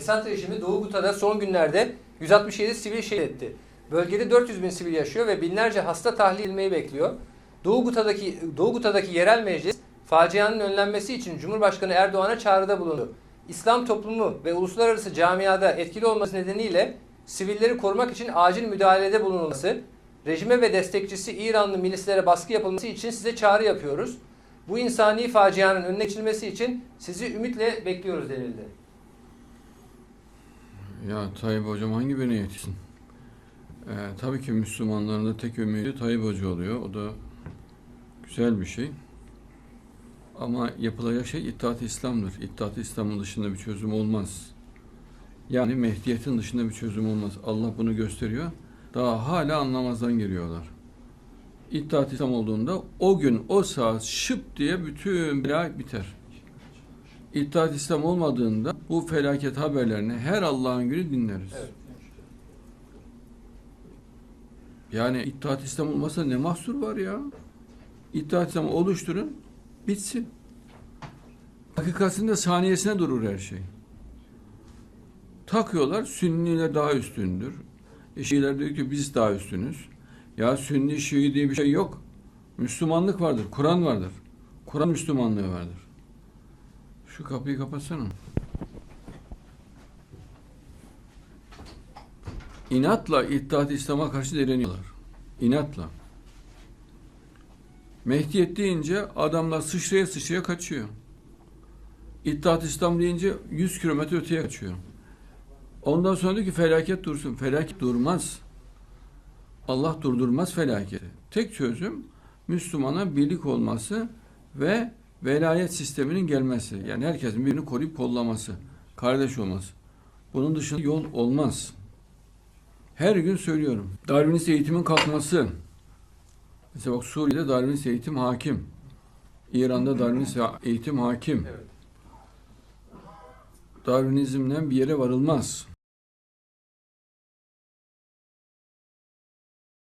Esad rejimi Doğu Guta'da son günlerde 167 sivil şehit etti. Bölgede 400 bin sivil yaşıyor ve binlerce hasta tahliye edilmeyi bekliyor. Doğu Guta'daki, Doğu Guta'daki yerel meclis facianın önlenmesi için Cumhurbaşkanı Erdoğan'a çağrıda bulundu. İslam toplumu ve uluslararası camiada etkili olması nedeniyle sivilleri korumak için acil müdahalede bulunulması, rejime ve destekçisi İranlı milislere baskı yapılması için size çağrı yapıyoruz. Bu insani facianın önüne geçilmesi için sizi ümitle bekliyoruz denildi. Ya Tayyip Hocam hangi birine yetişsin? Ee, tabii ki Müslümanların da tek ümidi Tayyip Hoca oluyor. O da güzel bir şey. Ama yapılacak şey İttihat-ı İslam'dır. İttihat-ı İslam'ın dışında bir çözüm olmaz. Yani Mehdiyet'in dışında bir çözüm olmaz. Allah bunu gösteriyor. Daha hala anlamazdan geliyorlar. İttihat-ı İslam olduğunda o gün o saat şıp diye bütün bela biter. İttihat İslam olmadığında bu felaket haberlerini her Allah'ın günü dinleriz. Evet. Yani İttihat İslam olmasa ne mahsur var ya? İttihat İslam oluşturun, bitsin. Hakikatinde saniyesine durur her şey. Takıyorlar, Sünniler daha üstündür. E Şiiler diyor ki biz daha üstünüz. Ya Sünni, Şii diye bir şey yok. Müslümanlık vardır, Kur'an vardır. Kur'an Müslümanlığı vardır. Şu kapıyı kapatsana. İnatla İttihat-ı İslam'a karşı direniyorlar. İnatla. Mehdiyet deyince adamlar sıçraya sıçraya kaçıyor. İttihat-ı İslam deyince 100 kilometre öteye kaçıyor. Ondan sonra diyor ki felaket dursun. Felaket durmaz. Allah durdurmaz felaketi. Tek çözüm Müslümana birlik olması ve velayet sisteminin gelmesi. Yani herkesin birbirini koruyup kollaması. Kardeş olması. Bunun dışında yol olmaz. Her gün söylüyorum. Darwinist eğitimin kalkması. Mesela bak Suriye'de Darwinist eğitim hakim. İran'da Darwinist eğitim hakim. Evet. Darwinizmden bir yere varılmaz.